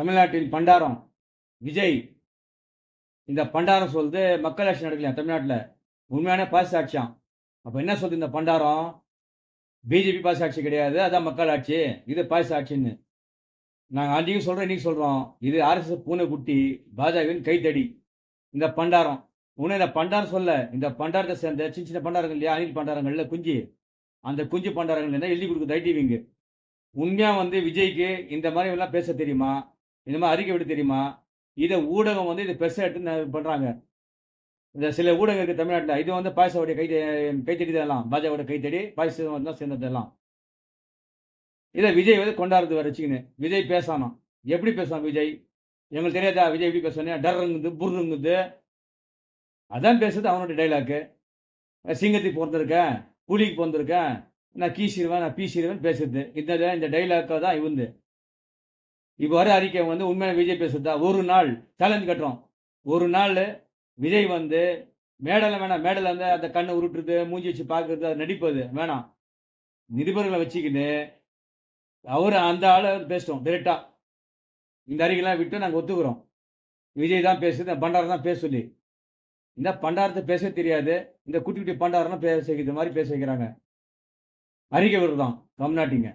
தமிழ்நாட்டின் பண்டாரம் விஜய். இந்த பண்டாரம் சொல்லுது மக்கள் ஆட்சி நடக்கலையா தமிழ்நாட்டில்? உண்மையான பாஸ் ஆட்சியாம் அப்போ என்ன சொல்லுது இந்த பண்டாரம்? பிஜேபி பாஸ் ஆட்சி கிடையாது அதான் மக்கள் ஆட்சி. இது பாஸ் ஆட்சின்னு. நாங்கள் அன்றைக்கும் சொல்கிறோம் இன்றைக்கி சொல்கிறோம் இது ஆர்எஸ்எஸ் பூனைக்குட்டி பாஜகவின் கைத்தடி. இந்த பண்டாரம். உன்னை இந்த பண்டாரம் சொல்ல இந்த பண்டாரத்தை சேர்ந்த சின்ன சின்ன பண்டாரங்கள் இல்லையா? அணில் பண்டாரங்கள்ல குஞ்சு. அந்த குஞ்சு பண்டாரங்கள் என்ன? எழுதி கொடுக்குது ஐடிவிங்க உண்மையாக வந்து விஜய்க்கு இந்த மாதிரி எல்லாம் பேச தெரியுமா? இந்த மாதிரி அறிக்கை விட தெரியுமா? இதை ஊடகம் வந்து இதை பெருசாக எடுத்து பண்ணுறாங்க இந்த சில ஊடகம் இருக்குது தமிழ்நாட்டில் இது வந்து பாயசோடைய கை கைத்தடி தான் பாஜகவோட கைத்தடி பாயசம் தான் சேர்ந்ததெல்லாம் இதை விஜய் வந்து கொண்டாடுறது வர வச்சுக்கின்னு விஜய் பேசணும் எப்படி பேசலாம் விஜய்? எங்களுக்கு தெரியாதா? விஜய் எப்படி பேசணும் டர்ருங்குது புர்ருங்குது அதான் பேசுறது அவனுடைய டைலாக்கு சிங்கத்துக்கு பிறந்திருக்கேன் புலிக்கு பிறந்திருக்கேன். நான் கீசிடுவேன் நான் பீசிடுவேன் பேசுறது. இந்த இந்த டைலாக்கை தான் இவந்து. இப்போ வர அறிக்கை வந்து உண்மையான விஜய் பேசுறதா? ஒரு நாள் சேலஞ்ச் கட்டுறோம். ஒரு நாள் விஜய் வந்து மேடலில் வேணாம் மேடல வந்து அந்த கண்ணை உருட்டுறது மூஞ்சி வச்சு பார்க்கறது அது நடிப்பது வேணாம் நிருபர்களை வச்சுக்கிட்டு அவர் அந்த ஆளை பேசிட்டோம் டைரெக்டாக இந்த அறிக்கைலாம் விட்டு நாங்கள் ஒத்துக்கிறோம். விஜய் தான் பேசுது பண்டாரம் தான் பேச சொல்லி. இந்த பண்டாரத்தை பேச தெரியாது இந்த குட்டி குட்டி பண்டாரம்லாம் பேச வைக்கிற மாதிரி பேச வைக்கிறாங்க. அறிக்கை விடுறதான் தமிழ்நாட்டிங்க